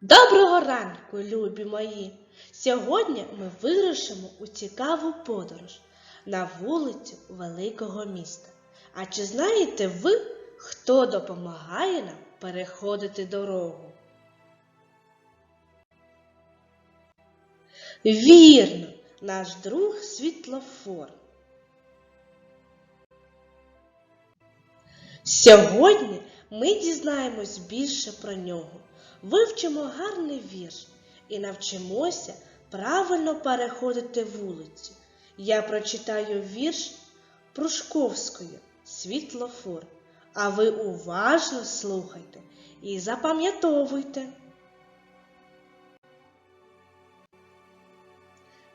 Доброго ранку, любі мої! Сьогодні ми вирушимо у цікаву подорож на вулицю великого міста. А чи знаєте ви, хто допомагає нам переходити дорогу? Вірно, наш друг світлофор. Сьогодні ми дізнаємось більше про нього, вивчимо гарний вірш і навчимося правильно переходити вулицю. Я прочитаю вірш Прушковської Світлофор. А ви уважно слухайте і запам'ятовуйте.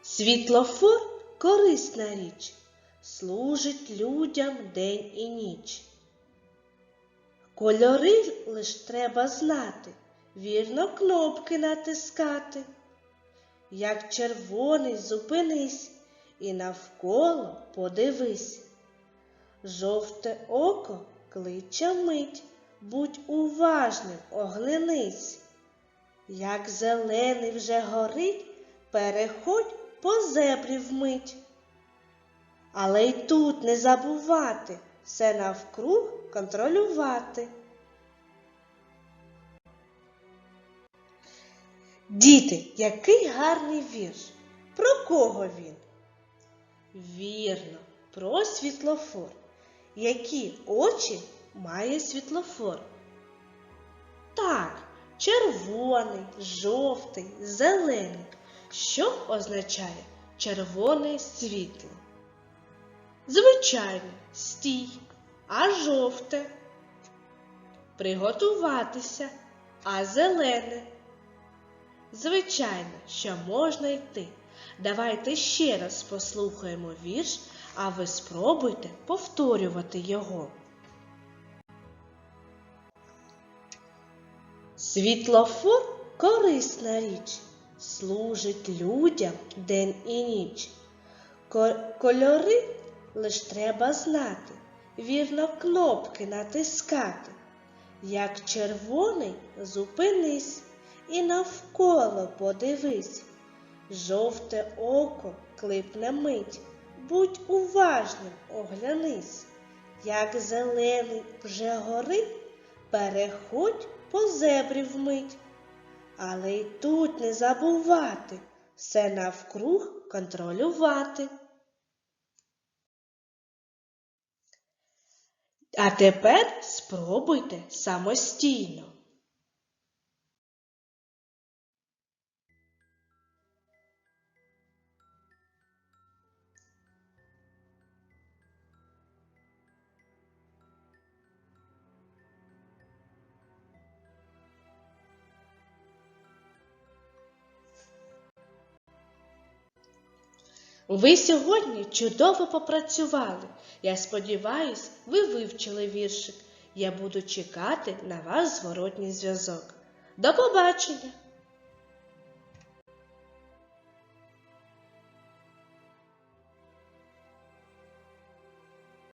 Світлофор корисна річ, служить людям день і ніч. Кольори лиш треба знати, вірно кнопки натискати. Як червоний зупинись і навколо подивись. Жовте око кличе мить, будь уважним, оглянись. Як зелений вже горить, переходь по зебрі вмить. Але й тут не забувати все навкруг контролювати. Діти, який гарний вірш. Про кого він? Вірно, про світлофор. Які очі має світлофор? Так, червоний, жовтий, зелений. Що означає червоне світло? Звичайно, стій, а жовте. Приготуватися, а зелене. Звичайно, що можна йти. Давайте ще раз послухаємо вірш, а ви спробуйте повторювати його. Світлофор корисна річ, служить людям день і ніч. Кольори лиш треба знати, вірно кнопки натискати. Як червоний зупинись і навколо подивись. Жовте око клипне мить, будь уважним, оглянись. Як зелений вже горить, переходь по зебрі вмить. Але й тут не забувати все навкруг контролювати. А тепер спробуйте самостійно. Ви сьогодні чудово попрацювали. Я сподіваюсь, ви вивчили віршик. Я буду чекати на вас зворотній зв'язок. До побачення!